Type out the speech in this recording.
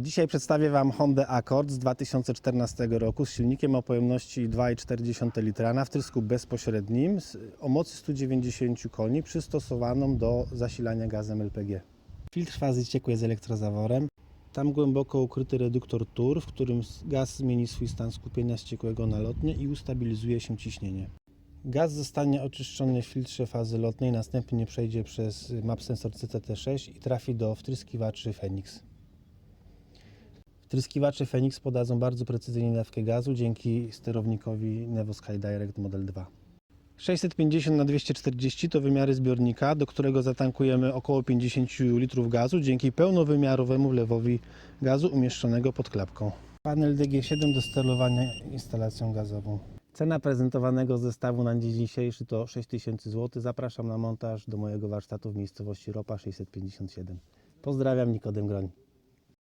Dzisiaj przedstawię Wam Honda Accord z 2014 roku z silnikiem o pojemności 2,4 litra na wtrysku bezpośrednim o mocy 190 koni przystosowaną do zasilania gazem LPG. Filtr fazy ciekłej z elektrozaworem. Tam głęboko ukryty reduktor TUR, w którym gaz zmieni swój stan skupienia z ciekłego na lotny i ustabilizuje się ciśnienie. Gaz zostanie oczyszczony w filtrze fazy lotnej, następnie przejdzie przez map sensor CCT6 i trafi do wtryskiwaczy Phoenix. Wtryskiwacze Phoenix podadzą bardzo precyzyjnie dawkę gazu dzięki sterownikowi Nevo Sky Direct Model 2. 650 na 240 to wymiary zbiornika, do którego zatankujemy około 50 litrów gazu dzięki pełnowymiarowemu wlewowi gazu umieszczonego pod klapką. Panel DG7 do sterowania instalacją gazową. Cena prezentowanego zestawu na dzień dzisiejszy to 6000 zł. Zapraszam na montaż do mojego warsztatu w miejscowości Ropa 657. Pozdrawiam, Nikodem Groń.